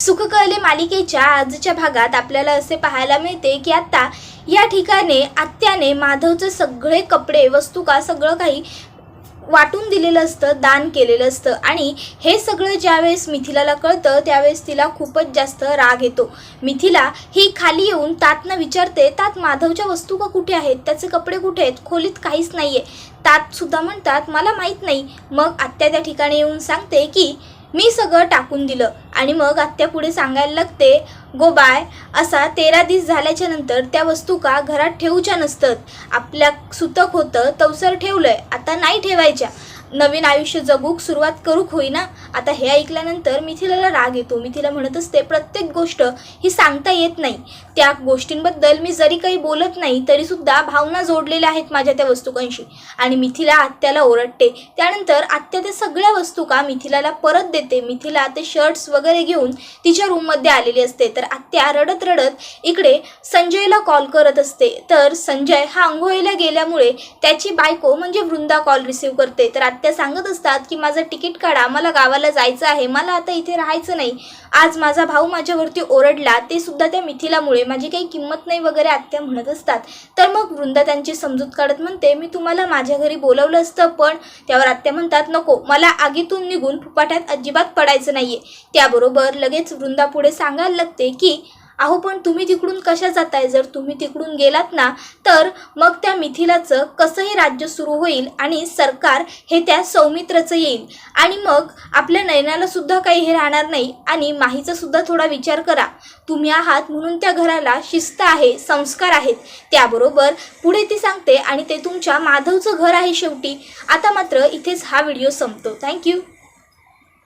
सुखकळले मालिकेच्या आजच्या भागात आपल्याला असे पाहायला मिळते की आत्ता या ठिकाणी आत्याने माधवचे सगळे कपडे वस्तू का सगळं काही वाटून दिलेलं असतं दान केलेलं असतं. आणि हे सगळं ज्यावेळेस मिथिलाला कळतं त्यावेळेस तिला खूपच जास्त राग येतो. मिथिला ही खाली येऊन तातनं विचारते तात माधवच्या वस्तू का कुठे आहेत? त्याचे कपडे कुठे आहेत? खोलीत काहीच नाही आहे तातसुद्धा म्हणतात मला माहीत नाही. मग आत्या त्या ठिकाणी येऊन सांगते की मी सगळं टाकून दिलं. आणि मग आत्या पुढे सांगायला लागते गो बाय असा तेरा दिस झाल्याच्यानंतर त्या वस्तू का घरात ठेवूच्या नसतात. आपल्या सुतक होतं तवसर ठेवलंय आता नाही ठेवायच्या. नवीन आयुष्य जगूक सुरुवात करूक होईना. आता हे ऐकल्यानंतर मिथिलाला राग येतो. मिथिला म्हणत असते प्रत्येक गोष्ट ही सांगता येत नाही. त्या गोष्टींबद्दल मी जरी काही बोलत नाही तरीसुद्धा भावना जोडलेल्या आहेत माझ्या त्या वस्तुकांशी. आणि मिथिला आत्याला ओरडते. त्यानंतर आत्या त्या सगळ्या वस्तू का मिथिलाला परत देते. मिथिला ते शर्ट्स वगैरे घेऊन तिच्या रूममध्ये आलेली असते. तर आत्या रडत रडत इकडे संजयला कॉल करत असते. तर संजय हा आंघोळीला गेल्यामुळे त्याची बायको म्हणजे वृंदा कॉल रिसीव करते. तर आत्या सांगत असतात की माझं तिकीट काढा. मला गावाला जायचं आहे. मला आता इथे राहायचं नाही. आज माझा भाऊ माझ्यावरती ओरडला. ते सुद्धा त्या मिथिलामुळे. माझी काही किंमत नाही वगैरे आत्या म्हणत असतात. तर मग वृंदा त्यांची समजूत काढत म्हणते मी तुम्हाला माझ्या घरी बोलवलं असतं पण त्यावर आत्या म्हणतात नको. मला आगीतून निघून फुपाट्यात अजिबात पडायचं नाहीये त्याबरोबर लगेच वृंदा पुढे सांगायला लागते की अहो पण तुम्ही तिकडून कशा जाताय? जर तुम्ही तिकडून गेलात ना तर मग त्या मिथिलाचं कसंही राज्य सुरू होईल आणि सरकार हे त्या सौमित्रचं येईल. आणि मग आपल्या नयनाला सुद्धा काही हे राहणार नाही आणि माहीचा सुद्धा थोडा विचार करा. तुम्ही आहात म्हणून त्या घराला शिस्त आहे संस्कार आहेत. त्याबरोबर पुढे ती सांगते आणि ते तुमच्या माधवचं घर आहे शेवटी. आता मात्र इथेच हा व्हिडिओ संपतो. थँक्यू.